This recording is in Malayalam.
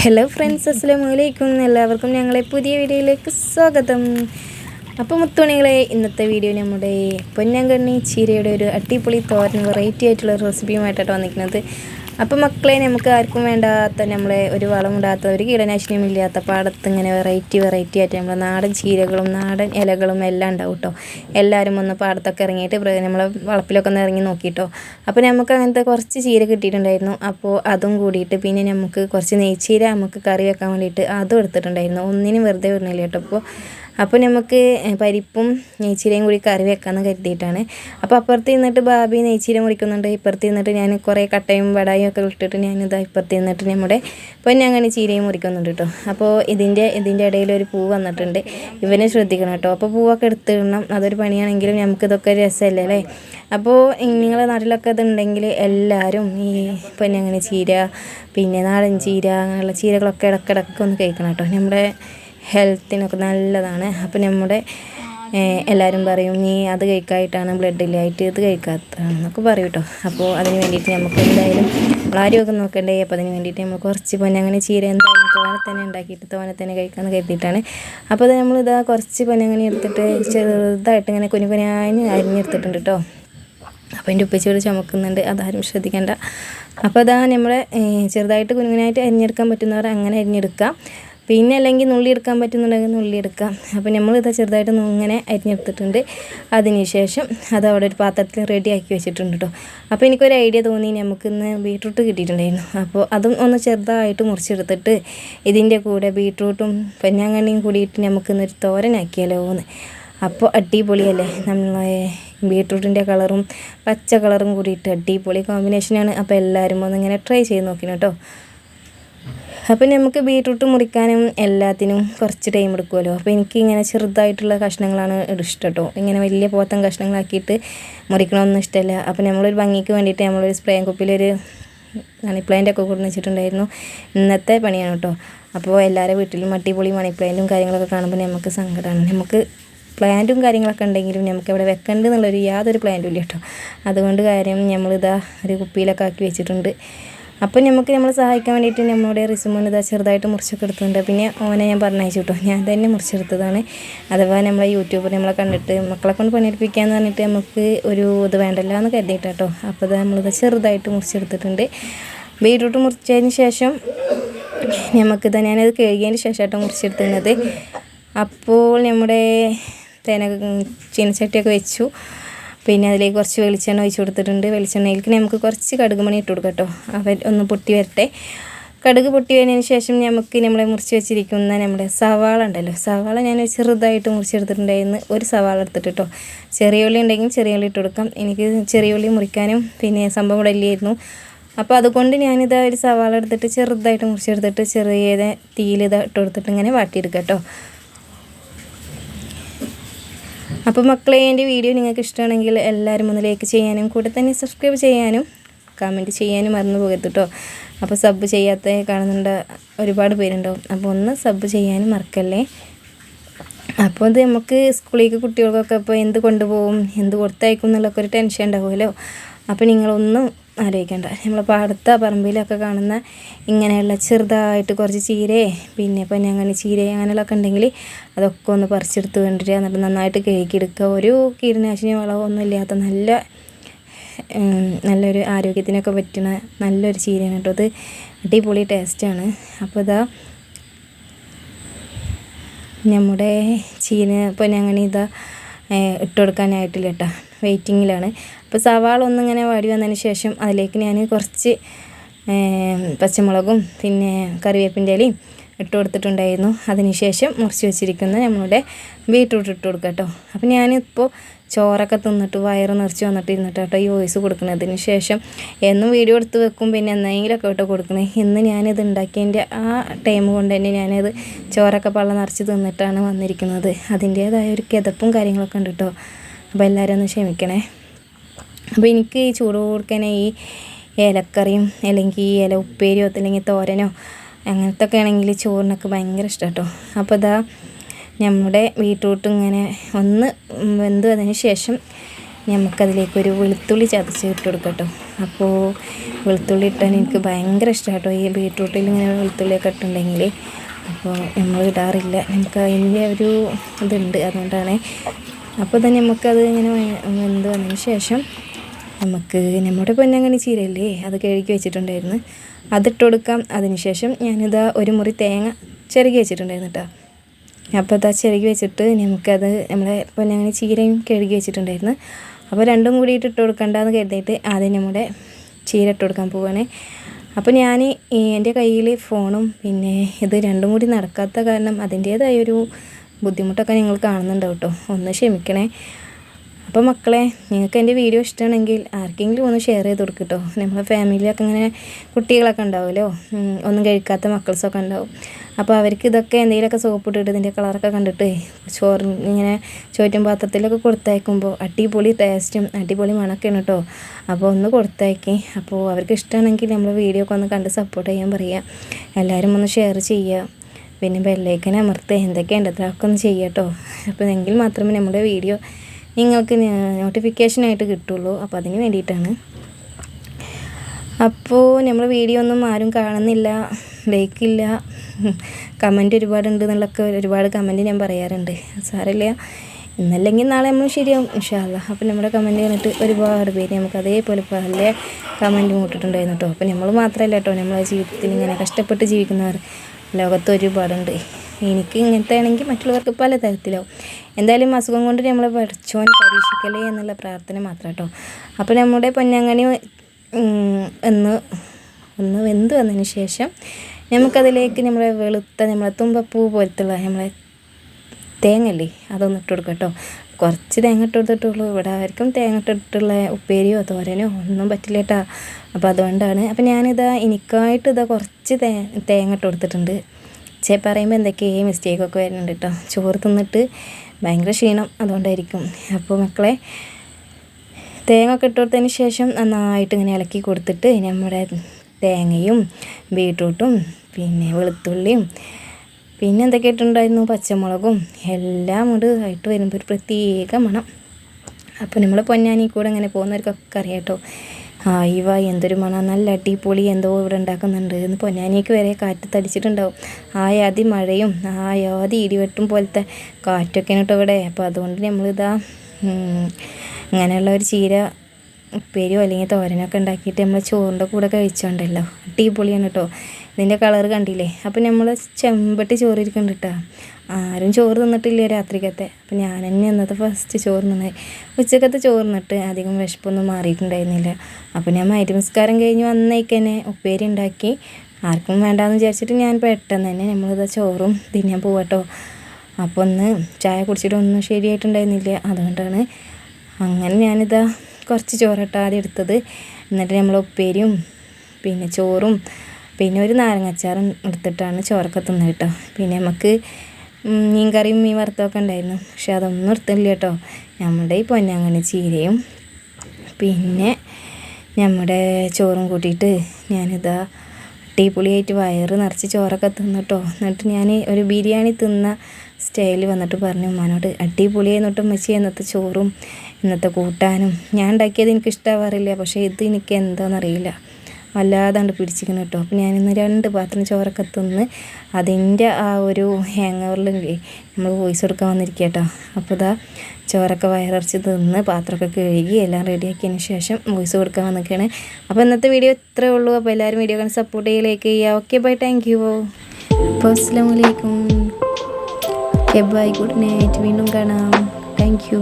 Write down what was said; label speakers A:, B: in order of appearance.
A: ഹലോ ഫ്രണ്ട്സ് അസ്സലാമു അലൈക്കും എല്ലാവർക്കും ഞങ്ങളെ പുതിയ വീഡിയോയിലേക്ക് സ്വാഗതം. അപ്പോൾ മുത്തുമണികളെ ഇന്നത്തെ വീഡിയോ നമ്മുടെ പൊന്നാങ്കണ്ണി ചീരയുടെ ഒരു അടിപൊളി തോരൻ വെറൈറ്റി ആയിട്ടുള്ള റെസിപ്പിയുമായിട്ടാണ് വന്നിരിക്കുന്നത്. അപ്പോൾ മക്കളെ നമുക്ക് ആർക്കും വേണ്ടാത്ത നമ്മളെ ഒരു വളമുണ്ടാത്ത ഒരു കീടനാശിനിയും ഇല്ലാത്ത പാടത്ത് ഇങ്ങനെ വെറൈറ്റി വെറൈറ്റി ആയിട്ട് നമ്മൾ നാടൻ ചീരകളും നാടൻ ഇലകളും എല്ലാം ഉണ്ടാവും കേട്ടോ എല്ലാവരും ഒന്ന് പാടത്തൊക്കെ ഇറങ്ങിയിട്ട് നമ്മളെ വളപ്പിലൊക്കെ ഒന്ന് ഇറങ്ങി നോക്കിയിട്ടോ അപ്പോൾ നമുക്ക് അങ്ങനത്തെ കുറച്ച് ചീര കിട്ടിയിട്ടുണ്ടായിരുന്നു. അപ്പോൾ അതും കൂടിയിട്ട് പിന്നെ നമുക്ക് കുറച്ച് നെയ്ച്ചീര നമുക്ക് കറി വെക്കാൻ വേണ്ടിയിട്ട് അതും എടുത്തിട്ടുണ്ടായിരുന്നു. ഒന്നിനും വെറുതെ വിടണില്ല കേട്ടോ അപ്പോൾ അപ്പോൾ നമുക്ക് പരിപ്പും നെയ്ച്ചീരയും കൂടി കറി വെക്കാമെന്ന് കരുതിയിട്ടാണ്. അപ്പോൾ അപ്പുറത്ത് നിന്നിട്ട് ബാബി നെയ്ച്ചീര മുറിക്കുന്നുണ്ട് ഇപ്പുറത്ത് നിന്നിട്ട് ഞാൻ കുറേ കട്ടയും വടയും ഒക്കെ ഇട്ടിട്ട് ഞാനിത് ഇപ്പുറത്ത് നിന്നിട്ട് നമ്മുടെ പൊന്നങ്ങനെ ചീരയും മുറിക്കുന്നുണ്ട് കേട്ടോ അപ്പോൾ ഇതിന്റെ ഇതിന്റെ ഇടയിൽ ഒരു പൂ വന്നിട്ടുണ്ട്. ഇവനെ ശ്രദ്ധിക്കണം കേട്ടോ അപ്പോൾ പൂവൊക്കെ എടുത്തിടണം. അതൊരു പണിയാണെങ്കിലും നമുക്കിതൊക്കെ രസമല്ലേ അല്ലേ? അപ്പോൾ നിങ്ങളുടെ നാട്ടിലൊക്കെ ഇതുണ്ടെങ്കിൽ എല്ലാവരും ഈ പൊന്നങ്ങനെ ചീര പിന്നെ നാടൻ ചീര അങ്ങനെയുള്ള ചീരകളൊക്കെ ഇടക്കിടക്ക് ഒന്ന് കഴിക്കണം കേട്ടോ നമ്മുടെ ഹെൽത്തിനൊക്കെ നല്ലതാണ്. അപ്പോൾ നമ്മുടെ എല്ലാവരും പറയും നീ അത് കഴിക്കായിട്ടാണ് ബ്ലഡ് ഇല്ലായിട്ട് ഇത് കഴിക്കാത്തതെന്നൊക്കെ പറയും കേട്ടോ അപ്പോൾ അതിന് വേണ്ടിയിട്ട് നമുക്ക് എന്തായാലും നമ്മളാരോഗ്യം നോക്കണ്ടേ? അപ്പോൾ അതിന് വേണ്ടിയിട്ട് നമ്മൾ കുറച്ച് പൊന്നങ്ങനെ ചീര എന്തായാലും തോനെ തന്നെ ഉണ്ടാക്കിയിട്ട് തോനെ തന്നെ കഴിക്കാമെന്ന് കരുതിയിട്ടാണ്. അപ്പോൾ അത് നമ്മളിതാ കുറച്ച് പൊന്നങ്ങനെ എടുത്തിട്ട് ചെറുതായിട്ട് ഇങ്ങനെ കുനി കുഞ്ഞാഞ്ഞ് അരിഞ്ഞെടുത്തിട്ടുണ്ട് കേട്ടോ അപ്പോൾ എന്റെ ഉപ്പച്ചിയോട് ചുമക്കുന്നുണ്ട്. അതാരും ശ്രദ്ധിക്കേണ്ട. അപ്പോൾ അതാ നമ്മളെ ചെറുതായിട്ട് കുഞ്ഞുങ്ങനായിട്ട് അരിഞ്ഞെടുക്കാൻ പറ്റുന്നവർ അങ്ങനെ അരിഞ്ഞെടുക്കാം. പിന്നെ അല്ലെങ്കിൽ നുള്ളി എടുക്കാൻ പറ്റുന്നുണ്ടെങ്കിൽ നുള്ളി എടുക്കാം. അപ്പോൾ ഇത് ചെറുതായിട്ട് ഇങ്ങനെ അരിഞ്ഞെടുത്തിട്ടുണ്ട്. അതിന് ശേഷം അത് അവിടെ ഒരു പാത്രത്തിൽ റെഡി ആക്കി വെച്ചിട്ടുണ്ട് കേട്ടോ അപ്പോൾ എനിക്കൊരു ഐഡിയ തോന്നി. നമുക്കിന്ന് ബീട്രൂട്ട് കിട്ടിയിട്ടുണ്ടായിരുന്നു. അപ്പോൾ അതും ഒന്ന് ചെറുതായിട്ട് മുറിച്ചെടുത്തിട്ട് ഇതിന്റെ കൂടെ ബീട്രൂട്ടും പൊന്നാങ്കണ്ണിയും കൂടിയിട്ട് നമുക്കിന്നൊരു തോരനാക്കിയാലോ എന്ന്. അപ്പോൾ അടിപൊളിയല്ലേ? നമ്മളെ ബീട്രൂട്ടിന്റെ കളറും പച്ച കളറും കൂടിയിട്ട് അടിപൊളി കോമ്പിനേഷനാണ് അപ്പോൾ എല്ലാവരും ഒന്നിങ്ങനെ ട്രൈ ചെയ്ത് കേട്ടോ അപ്പോൾ നമുക്ക് ബീട്രൂട്ട് മുറിക്കാനും എല്ലാത്തിനും കുറച്ച് ടൈം എടുക്കുമല്ലോ അപ്പോൾ എനിക്ക് ഇങ്ങനെ ചെറുതായിട്ടുള്ള കഷ്ണങ്ങളാണ് ഇഷ്ടം കേട്ടോ ഇങ്ങനെ വലിയ പോത്തൻ കഷ്ണങ്ങളാക്കിയിട്ട് മുറിക്കണമൊന്നും ഇഷ്ടമല്ല അപ്പോൾ നമ്മളൊരു ഭംഗിക്ക് വേണ്ടിയിട്ട് നമ്മളൊരു സ്പ്രേ കുപ്പിലൊരു മണി പ്ലാന്റ് ഒക്കെ വെച്ചിട്ടുണ്ടായിരുന്നു. ഇന്നത്തെ പണിയാണ് കേട്ടോ. അപ്പോൾ എല്ലാവരുടെ വീട്ടിലും അടിപൊളി മണി പ്ലാന്റും കാര്യങ്ങളൊക്കെ കാണുമ്പോൾ നമുക്ക് സങ്കടമാണ് നമുക്ക് പ്ലാന്റും കാര്യങ്ങളൊക്കെ ഉണ്ടെങ്കിലും നമുക്ക് ഇവിടെ വെക്കേണ്ടത് എന്നുള്ളൊരു യാതൊരു പ്ലാന്റും ഇല്ല കേട്ടോ. അതുകൊണ്ട് കാര്യം നമ്മളിതാ ഒരു കുപ്പിയിലൊക്കെ ആക്കി വെച്ചിട്ടുണ്ട്. അപ്പോൾ നമുക്ക് നമ്മളെ സഹായിക്കാൻ വേണ്ടിയിട്ട് നമ്മുടെ റിസുമോൻ ഇതാ ചെറുതായിട്ട് മുറിച്ചൊക്കെ എടുത്തുണ്ട് പിന്നെ ഓനെ ഞാൻ പറഞ്ഞയച്ചു കേട്ടോ ഞാൻ തന്നെ മുറിച്ചെടുത്തതാണ്. അഥവാ നമ്മളെ യൂട്യൂബർ നമ്മളെ കണ്ടിട്ട് മക്കളെ കൊണ്ട് പണിയെടുപ്പിക്കാന്ന് പറഞ്ഞിട്ട് നമുക്ക് ഒരു ഇത് വേണ്ടല്ലോ എന്ന് കരുതിയിട്ട് അപ്പോൾ ഇതാ നമ്മളിത് ചെറുതായിട്ട് മുറിച്ചെടുത്തിട്ടുണ്ട്. ബീട്രൂട്ട് മുറിച്ചതിന് ശേഷം നമുക്ക് നമുക്കിത് ഞാനത് കഴുകിയതിന് ശേഷമായിട്ടോ മുറിച്ചെടുത്തിരുന്നത്. അപ്പോൾ നമ്മുടെ തേന ചീനച്ചട്ടിയൊക്കെ വെച്ചു. പിന്നെ അതിലേക്ക് കുറച്ച് വെളിച്ചെണ്ണ ഒഴിച്ച് കൊടുത്തിട്ടുണ്ട്. വെളിച്ചെണ്ണയിലേക്ക് നമുക്ക് കുറച്ച് കടുക് മണി ഇട്ട് കൊടുക്കാം കേട്ടോ. ഒന്ന് പൊട്ടി വരട്ടെ. കടുക് പൊട്ടി വരുന്നതിന് ശേഷം നമുക്ക് നമ്മളെ മുറിച്ച് വെച്ചിരിക്കുന്ന നമ്മുടെ സവാള ഉണ്ടല്ലോ. സവാള ഞാൻ ചെറുതായിട്ട് മുറിച്ചെടുത്തിട്ടുണ്ടായിരുന്നു. ഒരു സവാള എടുത്തിട്ട് കേട്ടോ. ചെറിയ ഉള്ളി ഉണ്ടെങ്കിൽ ചെറിയ ഉള്ളി ഇട്ട് കൊടുക്കാം. എനിക്ക് ചെറിയ ഉള്ളി മുറിക്കാനും പിന്നെ സംഭവം ഇല്ലായിരുന്നു. അപ്പോൾ അതുകൊണ്ട് ഞാനിത് ഒരു സവാള എടുത്തിട്ട് ചെറുതായിട്ട് മുറിച്ചെടുത്തിട്ട് ചെറിയ തീയിൽ ഇട്ട് കൊടുത്തിട്ട് ഇങ്ങനെ വാട്ടിയെടുക്കാം കേട്ടോ. അപ്പോൾ മക്കളെ എന്റെ വീഡിയോ നിങ്ങൾക്ക് ഇഷ്ടമാണെങ്കിൽ എല്ലാവരും ഒന്ന് ലൈക്ക് ചെയ്യാനും കൂടെ തന്നെ സബ്സ്ക്രൈബ് ചെയ്യാനും കമന്റ് ചെയ്യാനും മറന്നു പോകരുത് കേട്ടോ അപ്പോൾ സബ് ചെയ്യാത്ത കാണുന്നുണ്ട് ഒരുപാട് പേരുണ്ടാവും. അപ്പോൾ ഒന്ന് സബ് ചെയ്യാനും മറക്കല്ലേ? അപ്പോൾ ഇത് നമുക്ക് സ്കൂളിലേക്ക് കുട്ടികൾക്കൊക്കെ ഇപ്പോൾ എന്ത് കൊണ്ടുപോകും എന്ത് കൊടുത്തയക്കും എന്നുള്ളൊക്കെ ഒരു ടെൻഷൻ ഉണ്ടാവുമല്ലോ? അപ്പോൾ നിങ്ങളൊന്നും ആലോചിക്കേണ്ട. നമ്മളിപ്പോൾ അടുത്ത പറമ്പിലൊക്കെ കാണുന്ന ഇങ്ങനെയുള്ള ചെറുതായിട്ട് കുറച്ച് ചീരയെ പിന്നെ ഇപ്പം അങ്ങനെ ചീര അങ്ങനെയുള്ളതൊക്കെ ഉണ്ടെങ്കിൽ അതൊക്കെ ഒന്ന് പറിച്ചെടുത്ത് കൊണ്ടുവരിക. എന്നിട്ട് നന്നായിട്ട് കഴുകിയെടുക്കുക. ഒരു കീടനാശിനി വളമൊന്നും ഇല്ലാത്ത നല്ല നല്ലൊരു ആരോഗ്യത്തിനൊക്കെ പറ്റുന്ന നല്ലൊരു ചീരയാണ് കേട്ടോ അത് അടിപൊളി ടേസ്റ്റാണ് അപ്പോൾ ഇതാ നമ്മുടെ ചീന അങ്ങനെ ഇതാ ഇട്ടുകൊടുക്കാനായിട്ടില്ല കേട്ടോ. വെയിറ്റിങ്ങിലാണ്. അപ്പോൾ സവാള ഒന്നിങ്ങനെ വാടി വന്നതിന് ശേഷം അതിലേക്ക് ഞാൻ കുറച്ച് പച്ചമുളകും പിന്നെ കറിവേപ്പിന്റെ ഇലയും ഇട്ട് കൊടുത്തിട്ടുണ്ടായിരുന്നു. അതിന് ശേഷം മുറിച്ച് വെച്ചിരിക്കുന്ന നമ്മളുടെ ബീട്രൂട്ട് ഇട്ട് കൊടുക്കുക കേട്ടോ. അപ്പം ഞാനിപ്പോൾ ചോറൊക്കെ തിന്നിട്ട് വയറ് നിറച്ച് വന്നിട്ട് ഇരുന്നിട്ട് കേട്ടോ ഈ വോയിസ് കൊടുക്കുന്നതിന് ശേഷം. എന്നും വീഡിയോ എടുത്ത് വെക്കും പിന്നെ എന്തെങ്കിലുമൊക്കെ കേട്ടോ കൊടുക്കണേ. ഇന്ന് ഞാനിത് ഉണ്ടാക്കിയതിന്റെ ആ ടൈം കൊണ്ട് തന്നെ ഞാനത് ചോറൊക്കെ പള്ള നിറച്ച് തിന്നിട്ടാണ് വന്നിരിക്കുന്നത്. അതിന്റേതായ ഒരു കിതപ്പും കാര്യങ്ങളൊക്കെ ഉണ്ട് കേട്ടോ. അപ്പോൾ എല്ലാവരും ഒന്ന് ക്ഷമിക്കണേ. അപ്പോൾ എനിക്ക് ഈ ചൂട് കൊടുക്കാനേ ഈ ഏലക്കറിയും അല്ലെങ്കിൽ ഈ ഇല ഉപ്പേരിയോ അല്ലെങ്കിൽ തോരനോ അങ്ങനത്തെ ഒക്കെ ആണെങ്കിൽ ചോറിനൊക്കെ ഭയങ്കര ഇഷ്ടം കേട്ടോ. അപ്പോൾ ഇതാ നമ്മുടെ ബീട്രൂട്ട് ഇങ്ങനെ ഒന്ന് വെന്ത് അതിന് ശേഷം നമുക്കതിലേക്കൊരു വെളുത്തുള്ളി ചതച്ച് ഇട്ട് കൊടുക്കാം കേട്ടോ. അപ്പോൾ വെളുത്തുള്ളി ഇട്ടാൻ എനിക്ക് ഭയങ്കര ഇഷ്ടമാണ് കേട്ടോ. ഈ ബീട്രൂട്ടിൽ ഇങ്ങനെ വെളുത്തുള്ളിയൊക്കെ ഇട്ടുണ്ടെങ്കിൽ അപ്പോൾ നമ്മൾ ഇടാറില്ല. നമുക്ക് അതിന്റെ ഒരു ഇതുണ്ട്. അതുകൊണ്ടാണ് അപ്പോൾ തന്നെ നമുക്കത് ഇങ്ങനെ വെന്ത് വന്നതിന് ശേഷം നമുക്ക് നമ്മുടെ പൊന്നങ്ങണി ചീരയില്ലേ? അത് കഴുകി വെച്ചിട്ടുണ്ടായിരുന്നു. അതിട്ട് കൊടുക്കാം. അതിനുശേഷം ഞാനിതാ ഒരു മുറി തേങ്ങ ചിരകി വെച്ചിട്ടുണ്ടായിരുന്നു കേട്ടോ അപ്പോൾ അതാ ചിരകി വെച്ചിട്ട് നമുക്കത് നമ്മളെ പൊന്നങ്ങണി ചീരയും കഴുകി വെച്ചിട്ടുണ്ടായിരുന്നു. അപ്പോൾ രണ്ടും കൂടിയിട്ട് ഇട്ട് കൊടുക്കണ്ടെന്ന് കരുതിയിട്ട് ആദ്യം നമ്മുടെ ചീര ഇട്ട് കൊടുക്കാൻ പോവുകയാണ് അപ്പോൾ ഞാൻ എന്റെ കയ്യിൽ ഫോണും പിന്നെ ഇത് രണ്ടും കൂടി നടക്കാത്ത കാരണം അതിന്റേതായൊരു ബുദ്ധിമുട്ടൊക്കെ നിങ്ങൾ കാണുന്നുണ്ടാവും കേട്ടോ. ഒന്ന് ക്ഷമിക്കണേ. അപ്പോൾ മക്കളെ നിങ്ങൾക്ക് എന്റെ വീഡിയോ ഇഷ്ടമാണെങ്കിൽ ആർക്കെങ്കിലും ഒന്ന് ഷെയർ ചെയ്ത് കൊടുക്കട്ടോ നമ്മളെ ഫാമിലിയൊക്കെ ഇങ്ങനെ കുട്ടികളൊക്കെ ഉണ്ടാവുമല്ലോ. ഒന്നും കഴിക്കാത്ത മക്കൾസൊക്കെ ഉണ്ടാവും. അപ്പോൾ അവർക്ക് ഇതൊക്കെ എന്തെങ്കിലുമൊക്കെ സോപ്പ് ഇട്ടിട്ട് ഇതിന്റെ കളറൊക്കെ കണ്ടിട്ട് ചോറ് ഇങ്ങനെ ചോറ്റും പാത്രത്തിലൊക്കെ കൊടുത്തയക്കുമ്പോൾ അടിപൊളി ടേസ്റ്റും അടിപൊളി മണക്കാണ് കേട്ടോ. അപ്പോൾ ഒന്ന് കൊടുത്തയക്കി. അപ്പോൾ അവർക്ക് ഇഷ്ടമാണെങ്കിൽ നമ്മൾ വീഡിയോ ഒക്കെ ഒന്ന് കണ്ട് സപ്പോർട്ട് ചെയ്യാൻ പറയുക. എല്ലാവരും ഒന്ന് ഷെയർ ചെയ്യുക. പിന്നെ ബെല്ലൈക്കൻ അമർത്തുക എന്തൊക്കെയുണ്ട് അതൊക്കെ ഒന്ന് ചെയ്യട്ടോ. അപ്പോൾ എങ്കിൽ മാത്രമേ നമ്മുടെ വീഡിയോ നിങ്ങൾക്ക് നോട്ടിഫിക്കേഷനായിട്ട് കിട്ടുള്ളൂ. അപ്പോൾ അതിന് വേണ്ടിയിട്ടാണ്. അപ്പോൾ നമ്മൾ വീഡിയോ ഒന്നും ആരും കാണുന്നില്ല ലൈക്കില്ല. കമന്റ് ഒരുപാടുണ്ട് എന്നുള്ളൊക്കെ ഒരുപാട് കമന്റ് ഞാൻ പറയാറുണ്ട്. സാരമില്ല. ഇന്നല്ലെങ്കിൽ നാളെ നമ്മൾ ശരിയാവും ഇൻഷാല്ല അപ്പോൾ നമ്മുടെ കമന്റ് കണ്ടിട്ട് ഒരുപാട് പേര് നമുക്ക് അതേപോലെ പല കമന്റ് കൂട്ടിട്ടുണ്ടായിരുന്നു കേട്ടോ അപ്പോൾ നമ്മൾ മാത്രമല്ല കേട്ടോ നമ്മളെ ജീവിതത്തിൽ ഇങ്ങനെ കഷ്ടപ്പെട്ട് ജീവിക്കുന്നവർ. ലോകത്ത് ഒരുപാടുണ്ട് എനിക്ക് ഇങ്ങനത്തെ ആണെങ്കിൽ മറ്റുള്ളവർക്ക് പല തരത്തിലാവും എന്തായാലും അസുഖം കൊണ്ട് നമ്മളെ പഠിച്ചോൻ പരീക്ഷിക്കലേ എന്നുള്ള പ്രാർത്ഥന മാത്രം കേട്ടോ. അപ്പോൾ നമ്മുടെ പൊന്നങ്ങണി എന്ന് ഒന്ന് വെന്ത് വന്നതിന് ശേഷം നമുക്കതിലേക്ക് നമ്മളെ വെളുത്ത നമ്മളെ തുമ്പപ്പൂ പോലത്തുള്ള നമ്മളെ തേങ്ങല്ലേ അതൊന്ന് ഇട്ട് കൊടുക്കാം കേട്ടോ. കുറച്ച് തേങ്ങ ഇട്ട് കൊടുത്തിട്ടുള്ളൂ ഇവിടെ ആർക്കും തേങ്ങ ഇട്ടിട്ടുള്ള ഉപ്പേരിയോ തോരനോ ഒന്നും പറ്റില്ല കേട്ടോ അപ്പോൾ അതുകൊണ്ടാണ്. അപ്പോൾ ഞാനിതാ എനിക്കായിട്ട് ഇതാ കുറച്ച് തേ തേങ്ങ ഇട്ട് കൊടുത്തിട്ടുണ്ട് ചേ പറയുമ്പോൾ എന്തൊക്കെയോ മിസ്റ്റേക്കൊക്കെ വരുന്നുണ്ട് കേട്ടോ. ചോറ് തിന്നിട്ട് ഭയങ്കര ക്ഷീണം അതുകൊണ്ടായിരിക്കും. അപ്പോൾ മക്കളെ തേങ്ങ ഒക്കെ ഇട്ട് കൊടുത്തതിന് ശേഷം നന്നായിട്ട് ഇങ്ങനെ ഇളക്കി കൊടുത്തിട്ട് നമ്മുടെ തേങ്ങയും ബീട്രൂട്ടും പിന്നെ വെളുത്തുള്ളിയും പിന്നെ എന്തൊക്കെ ഇട്ടുണ്ടായിരുന്നു പച്ചമുളകും എല്ലാം കൂടെ ആയിട്ട് വരുമ്പോൾ ഒരു പ്രത്യേക മണം. അപ്പോൾ നമ്മൾ പൊന്നാനി കൂടെ ഇങ്ങനെ പോകുന്നവർക്കൊക്കെ അറിയാം കേട്ടോ. ആയിവ എന്തൊരു മണം. നല്ല അടിപൊളി എന്തോ ഇവിടെ ഉണ്ടാക്കുന്നുണ്ട്. എന്ന് പൊന്നാനിക്ക് വരെ കാറ്റ് തടിച്ചിട്ടുണ്ടാവും. ആയാതി മഴയും ആയാതി ഇടിവെട്ടും പോലത്തെ കാറ്റൊക്കെയാണ് കേട്ടോ ഇവിടെ. അപ്പോൾ അതുകൊണ്ട് നമ്മളിതാ ഇങ്ങനെയുള്ള ഒരു ചീര ഉപ്പേരിയോ അല്ലെങ്കിൽ തോരനൊക്കെ ഉണ്ടാക്കിയിട്ട് നമ്മൾ ചോറിന്റെ കൂടെ കഴിച്ചോണ്ടല്ലോ. അടിപൊളിയാണ് കേട്ടോ ഇതിന്റെ കളർ കണ്ടില്ലേ? അപ്പം നമ്മൾ ചെമ്പട്ടി ചോറ് ഇരിക്കുന്നുണ്ട് കേട്ടോ ആരും ചോറ് തിന്നിട്ടില്ല രാത്രിക്കത്തെ. അപ്പം ഞാൻ തന്നെ ഇന്നത്തെ ഫസ്റ്റ് ചോറ് തിന്നത് ഉച്ചക്കത്തെ ചോറ് തിന്നിട്ട് അധികം വിശപ്പൊന്നും മാറിയിട്ടുണ്ടായിരുന്നില്ല. അപ്പം ഞാൻ മൈരമസ്കാരം കഴിഞ്ഞ് വന്നേക്കന്നെ ഉപ്പേരി ഉണ്ടാക്കി. ആർക്കും വേണ്ടാന്ന് വിചാരിച്ചിട്ട് ഞാൻ പെട്ടെന്ന് തന്നെ നമ്മളിത് ചോറും തിന്നാൻ പോവാട്ടോ അപ്പോൾ ഒന്ന് ചായ കുടിച്ചിട്ടൊന്നും ശരിയായിട്ടുണ്ടായിരുന്നില്ല. അതുകൊണ്ടാണ് അങ്ങനെ ഞാനിതാ കുറച്ച് ചോറട്ട ആദ്യം എടുത്തത്. എന്നിട്ട് നമ്മൾ ഉപ്പേരിയും പിന്നെ ചോറും പിന്നെ ഒരു നാരങ്ങച്ചാറും എടുത്തിട്ടാണ് ചോറൊക്കെ തിന്നത് കേട്ടോ. പിന്നെ നമുക്ക് മീൻ കറിയും മീൻ വറുത്തൊക്കെ ഉണ്ടായിരുന്നു. പക്ഷെ അതൊന്നും എടുത്തില്ല കേട്ടോ. നമ്മുടെ ഈ പൊന്നാങ്കണ്ണി ചീരയും പിന്നെ നമ്മുടെ ചോറും കൂട്ടിയിട്ട് ഞാനിതാ അടിപൊളിയായിട്ട് വയറ് നിറച്ച് ചോറൊക്കെ തിന്നിട്ടോ എന്നിട്ട് ഞാൻ ഒരു ബിരിയാണി തിന്ന സ്റ്റൈൽ വന്നിട്ട് പറഞ്ഞു ഉമ്മാനോട് അടിപൊളിയായി എന്നിട്ട് ഉമ്മച്ചി ഇന്നത്തെ ചോറും ഇന്നത്തെ കൂട്ടാനും. ഞാൻ ഉണ്ടാക്കിയത് എനിക്ക് ഇഷ്ടമാവാറില്ല പക്ഷേ ഇത് എനിക്ക് എന്താണെന്നറിയില്ല വല്ലാതാണ്ട് പിടിച്ചിരിക്കുന്നു കേട്ടോ. അപ്പോൾ ഞാനിന്ന് രണ്ട് പാത്രം ചോറൊക്കെ തിന്ന് അതിന്റെ ആ ഒരു ഹാങ് ഓവറിൽ നമ്മൾ വോയിസ് കൊടുക്കാൻ വന്നിരിക്കുക കേട്ടോ. അപ്പോൾ ഇതാ ചോറൊക്കെ വയറിറച്ച് തിന്ന് പാത്രമൊക്കെ കഴുകി എല്ലാം റെഡിയാക്കിയതിന് ശേഷം വോയിസ് കൊടുക്കാൻ വന്നിരിക്കുകയാണ് അപ്പോൾ ഇന്നത്തെ വീഡിയോ ഇത്രയേ ഉള്ളൂ. അപ്പോൾ എല്ലാവരും വീഡിയോ കണ്ട് സപ്പോർട്ട് ചെയ്യലേക്ക് ചെയ്യുക ഓക്കെ ബൈ താങ്ക് യു അപ്പോൾ അസ്സാം വലൈക്കും ഓക്കെ ബൈ ഗുഡ് നൈറ്റ് വീണ്ടും കാണാം. Thank you